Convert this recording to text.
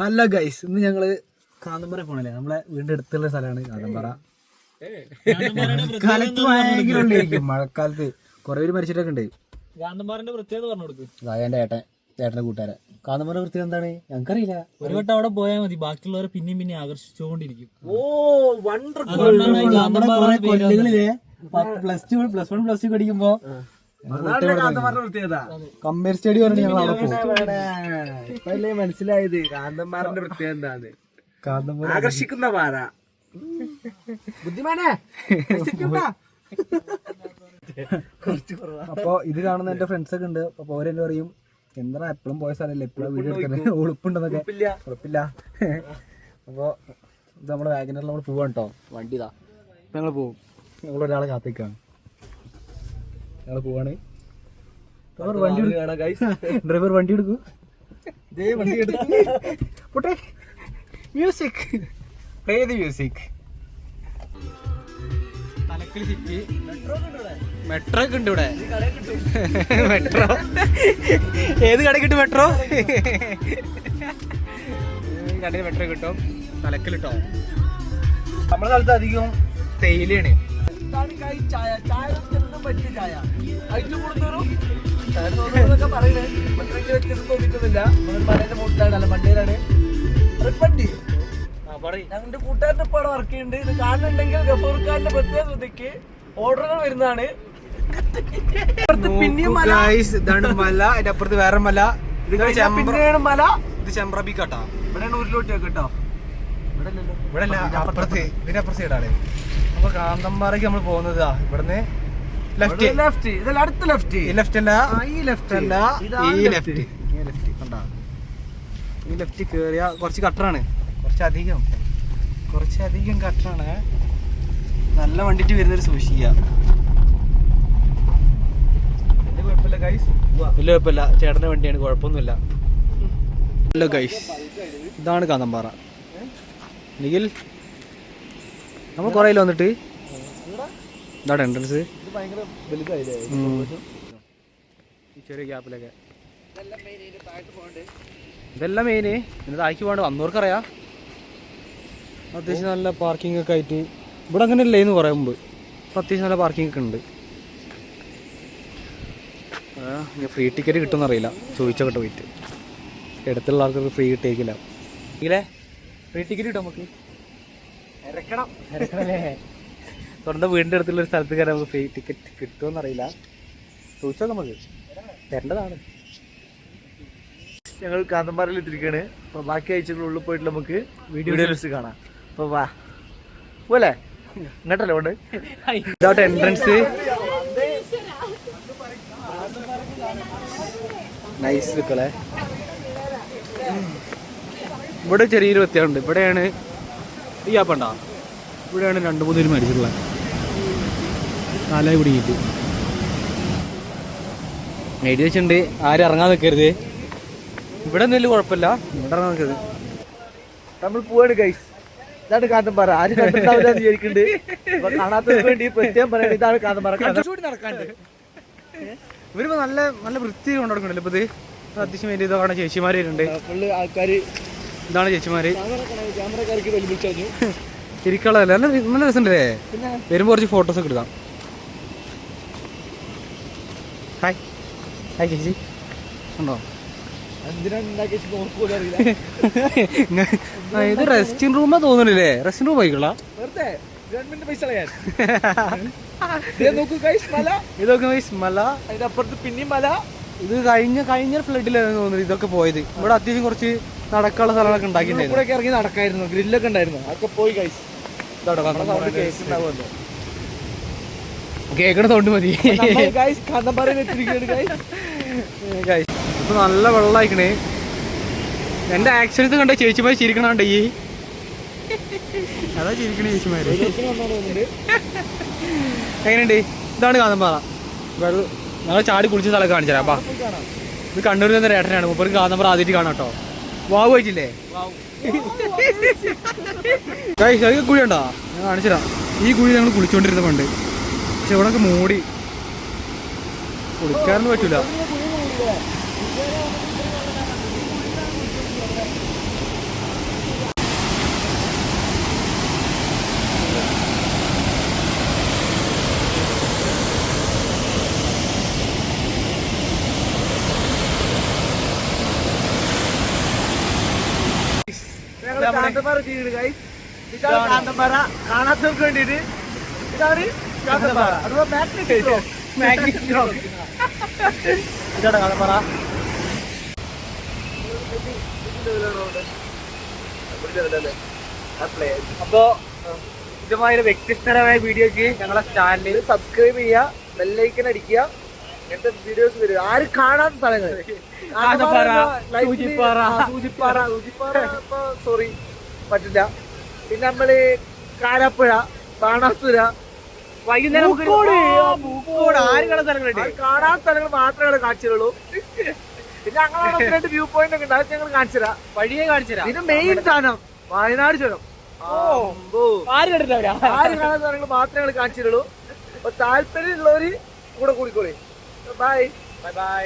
Hello guys ഇന്ന് ഞങ്ങൾ കാന്തമ്പറ പോണല്ലേ? നമ്മളെ വീടിന്റെ അടുത്തുള്ള സ്ഥലമാണ് കാന്തമ്പറ കാലത്ത് ഭയങ്കര ഉള്ളിരിക്കും മഴക്കാലത്ത്. കുറെ പേര് മരിച്ചിട്ടൊക്കെ ഉണ്ട്. ഗാന്ധന്മാരന്റെ പ്രത്യേകത പറഞ്ഞു കൊടുക്ക്. എന്റെ ഏട്ടൻ ഏട്ടന്റെ കൂട്ടുകാരൻ. കാന്തമ്പറ വൃത്തി എന്താണ്? ഞങ്ങൾക്കറിയില്ല. ഒരു വട്ടം അവിടെ പോയാൽ മതി. ബാക്കിയുള്ളവരെ പിന്നെയും പിന്നെ ആകർഷിച്ചുകൊണ്ടിരിക്കും. ഓ wonderful plus two plus one plus two പഠിക്കുമ്പോ കമ്പയർ സ്റ്റഡി പറഞ്ഞിട്ട് ഞങ്ങൾ അവിടെ പോകും. ഇപ്പല്ലേ മനസ്സിലായത്? കാന്തന്മാറിന്റെ പ്രത്യേകത എന്താണ്? കാന്തന്മാർ ആകർഷിക്കുന്ന പാറ. ബുദ്ധിമാനെ അപ്പൊ ഇത് കാണുന്ന എന്റെ ഫ്രണ്ട്സ് ഒക്കെ ഉണ്ട്. അപ്പൊ അവരെല്ലാം പറയും എന്താ എപ്പോഴും പോയ സ്ഥലമല്ലേ എപ്പോഴും വീട് എടുക്കുന്നത് ഉളുപ്പുണ്ടെന്നൊക്കെ. ഉറപ്പില്ല അപ്പൊ ഇത് നമ്മുടെ വാഗനറിൽ നമ്മൾ പോവാണ് കേട്ടോ വണ്ടി ഇതാ. ഞങ്ങൾ പോവും. ഞങ്ങൾ ഒരാളെ കാത്തേക്കാണ്. ഞങ്ങൾ പോവാണ്. ഡ്രൈവർ വണ്ടി ഡ്രൈവർ വണ്ടി എടുക്കൂ. വണ്ടി എടുക്കൂ. മ്യൂസിക് പ്ലേ ദി മ്യൂസിക് തലക്കൽ സിറ്റി മെട്രോ ഒക്കെ ഉണ്ട് ഇവിടെ? മെട്രോ ഏത് കട കിട്ടും മെട്രോ കടയിൽ മെട്രോ കിട്ടും. തലക്കൽ കിട്ടോ. നമ്മുടെ സ്ഥലത്ത് അധികം തേയിലയാണ്. ചായ ചായ പറ്റിയ ചായ അതിന് കൊടുത്തോറും പറയുന്നത് വ്യത്യസ്തം തോന്നിക്കുന്നില്ല മലയുടെ മുട്ടാണ് അല്ല മണ്ടയിലാണ് റിപ്പണ്ടി ഞങ്ങളുടെ കൂട്ടുകാരന്റെ ഇപ്പൊ അവിടെ വർക്ക് ചെയ്യുന്നുണ്ട്. ഇത് കാണുന്നുണ്ടെങ്കിൽ ഗഫൂർ ഖാന്റെ പ്രത്യേക ശ്രദ്ധയ്ക്ക് ഓർഡറുകൾ വരുന്നതാണ്. പിന്നെയും മല. ഇതാണ് മല. അതിന്റെ അപ്പുറത്ത് വേറെ മല. ഇത് ചെമ്പ്ര പിന്നെയാണ് മല. ഇത് ചെമ്പ്രബി പീക്കാട്ടാ ഇവിടെയാണ് ഉരുളോട്ടി കേട്ടോ. ഇവിടെ അല്ലല്ലോ ഇവിടെ അല്ല അപ്പുറത്ത്. ഇതിന്റെ അപ്പുറത്ത് സൈഡാണ് അപ്പൊ കാന്തമ്പാറയ്ക്ക് നമ്മൾ പോകുന്നത് ഇവിടുന്ന്. ലെഫ്റ്റ് ലെഫ്റ്റ് ഇതിൽ അടുത്ത ലെഫ്റ്റ് ഈ ലെഫ്റ്റ് അല്ല. ഈ ലെഫ്റ്റ് അല്ല. ഈ ലെഫ്റ്റ് ഈ ലെഫ്റ്റ് കണ്ടാ? ഈ ലെഫ്റ്റ് കേറിയ കുറച്ച് കട്ടറാണ് കുറച്ചധികം. കുറച്ചധികം കട്ടറാണ് നല്ല വണ്ടിട്ട് വരുന്നൊരു സൂക്ഷിക്കുക. വലിയ കുഴപ്പമില്ല ചേട്ടന്റെ വണ്ടിയാണ് കുഴപ്പമൊന്നുമില്ല. ഹലോ ഗൈസ് ഇതാണ് കാന്തമ്പാറ. നിഖിൽ? നമ്മൾ കുറേ വന്നിട്ട്? ഇതാണ് എൻട്രൻസ് ഈ ചെറിയ ഗ്യാപ്പിലൊക്കെ ഇതെല്ലാം മെയിന് പിന്നെ താഴ്ക്ക് പോകണ്ട. വന്നവർക്കറിയാം. അത്യാവശ്യം നല്ല പാർക്കിംഗ് ഒക്കെ ആയിട്ട്. ഇവിടെ അങ്ങനെ ഇല്ലേന്ന് പറയാൻ മുമ്പ്. ഇപ്പം അത്യാവശ്യം നല്ല പാർക്കിംഗ് ഒക്കെ ഉണ്ട്. ഫ്രീ ടിക്കറ്റ് കിട്ടുമെന്ന് അറിയില്ല. ചോദിച്ചോട്ടെ പോയിട്ട്. ഇടത്തുള്ള ആൾക്കാർക്ക് ഫ്രീ കിട്ടിയേക്കില്ല. ഇല്ലേ? ഫ്രീ ടിക്കറ്റ് കിട്ടും നമുക്ക്? ഇറക്കണം. സ്വന്തം വീടിന്റെ അടുത്തുള്ള ഒരു സ്ഥലത്ത് കയറാൻ നമുക്ക് ഫ്രീ ടിക്കറ്റ് കിട്ടുമോ അറിയില്ല ചോദിച്ചോ നമുക്ക്. തരേണ്ടതാണ്. ഞങ്ങൾ കാന്തമ്പാറയിൽ എത്തിയിരിക്കുകയാണ്. അപ്പൊ ബാക്കി ആഴ്ചകൾ ഉള്ളിൽ പോയിട്ട് നമുക്ക് വീഡിയോസ് കാണാം. അപ്പൊ വാ. പോലെ ഇങ്ങോട്ടല്ലേ കൊണ്ട് ഇതോട്ട് എൻട്രൻസ് നൈസ് ലുക്കളെ ഇവിടെ ചെറിയൊരു വ്യത്യാസമുണ്ട്. ഇവിടെയാണ് ഈ ആപ്പണ്ട ഇവിടെയാണ് രണ്ട് മൂന്ന് പേര് മരിച്ചിട്ടുള്ളത്. കാലായി കുടുങ്ങിട്ട് എഴുതി വെച്ചിട്ടുണ്ട്. ആരും ഇറങ്ങാൻ നിൽക്കരുത്. ഇവിടെ ഒന്നും വലിയ കുഴപ്പമില്ല. ഇവിടെ ഇറങ്ങാൻ നിൽക്കരുത്. നമ്മൾ പോവാണ് ഗൈസ് ഇതാണ് കാന്തമ്പാറ ആരും കണ്ടിട്ടുണ്ടാവില്ല വിചാരിക്കുന്നുണ്ട്. കാണാത്തവർക്ക് വേണ്ടി പ്രത്യേകം പറയണം ഇതാണ് കാന്തമ്പാറ നടക്കാണ്ട് ഇവരിപ്പോ നല്ല നല്ല വൃത്തി കൊണ്ടുനടക്കണല്ലോ ഇപ്പൊ ഇത്. അത്യാവശ്യം വലിയ ഇതാണ് ചേച്ചിമാര് വരുന്നുണ്ട്. ഫുള്ള് ആൾക്കാര് ഇതാണ് ചേച്ചിമാര്. ഇരിക്കളല്ല നല്ല നല്ല രസമുണ്ടല്ലേ? വരുമ്പോ കുറച്ച് ഫോട്ടോസ് ഒക്കെ എടുക്കാം. ഹായ് ഹായ് ചേച്ചി ഉണ്ടോ ഇത് റെസ്റ്റിംഗ് റൂമാ തോന്നുന്നില്ലേ? റെസ്റ്റിംഗ് റൂം മല. ഇത് കഴിഞ്ഞ കഴിഞ്ഞ ഫ്ലഡിലാണ് തോന്നുന്നത് ഇതൊക്കെ പോയത്. ഇവിടെ അത്യാവശ്യം കുറച്ച് നടക്കാനുള്ള സ്ഥലങ്ങളൊക്കെ ഉണ്ടാക്കിയിട്ടുണ്ടായിരുന്നു. ഇറങ്ങി നടക്കായിരുന്നു ഗ്രില്ലൊക്കെ ഉണ്ടായിരുന്നു. അതൊക്കെ പോയി കഴിച്ചു ഇതോടെ കേസ് ഉണ്ടാവുമല്ലോ കേക്കണ സൗണ്ട് മതി ഇപ്പൊ നല്ല വെള്ളമായിക്കണേ. എന്റെ ആക്ഷൻസ് കണ്ട? ചേച്ചിമാര് ചിരിക്കണുണ്ട് ഈ? അതാ ചിരിക്കണേ ചേച്ചിമാര്. എങ്ങനെയുണ്ട്? ഇതാണ് കാന്തമ്പാറ വെള്ളം ഞങ്ങൾ ചാടി കുളിച്ച സ്ഥലം കാണിച്ചു തരാം അപ്പാ ഇത് കണ്ണൂരിൽ നിന്ന് ഏട്ടനാണ്. മുപ്പർക്ക് കാന്തമ്പാറ ആദ്യമായിട്ട് കാണാം കേട്ടോ. വാവ് അതൊക്കെ കുഴി ഉണ്ടോ ഞാൻ കാണിച്ചു തരാം. ഈ കുഴി ഞങ്ങൾ കുളിച്ചോണ്ടിരുന്ന പണ്ട്. പക്ഷെ ഇവിടെ മൂടി. കുളിക്കാനൊന്നും പറ്റൂല. കാന്തമ്പാറ ചെയ്തിട്ട് ഗൈസ് ഇതാണ് കാന്തമ്പാറ കാണാത്തവർക്ക് വേണ്ടിയിട്ട്. ഇതാണ് റോക്ക്. ഇതാണ് കാലപ്പറ അപ്പോ ഇതുമായൊരു വ്യത്യസ്തരമായ വീഡിയോക്ക് ഞങ്ങളെ ചാനലിൽ സബ്സ്ക്രൈബ് ചെയ്യുക ബെല്ലൈക്കൻ അടിക്കുക ഇങ്ങനത്തെ വീഡിയോസ് വരും. ആരും കാണാത്ത സ്ഥലങ്ങൾ സോറി പറ്റില്ല. പിന്നെ നമ്മൾ കാരാപ്പുഴ ബാണാസുര വൈകുന്നേരം പൂക്കോട്. ആര് കാണാൻ സ്ഥലങ്ങളുണ്ട് കാണാത്ത സ്ഥലങ്ങൾ മാത്രമേ കാണിച്ചുള്ളൂ. പിന്നെ ഞങ്ങളവിടെ രണ്ട് വ്യൂ പോയിന്റ് ഒക്കെ ഉണ്ട്. അത് ഞങ്ങൾ വഴിയെ പിന്നെ മെയിൻ സാധനം വയനാട് ചുരം. ആരും കണ്ടിട്ടില്ല ആര് കാണാൻ സ്ഥലങ്ങൾ മാത്രമേ ഞങ്ങൾ കാണിച്ചിട്ടുള്ളൂ അപ്പൊ താല്പര്യമുള്ളവര് കൂടെ കൂടിക്കോളി. Bye bye bye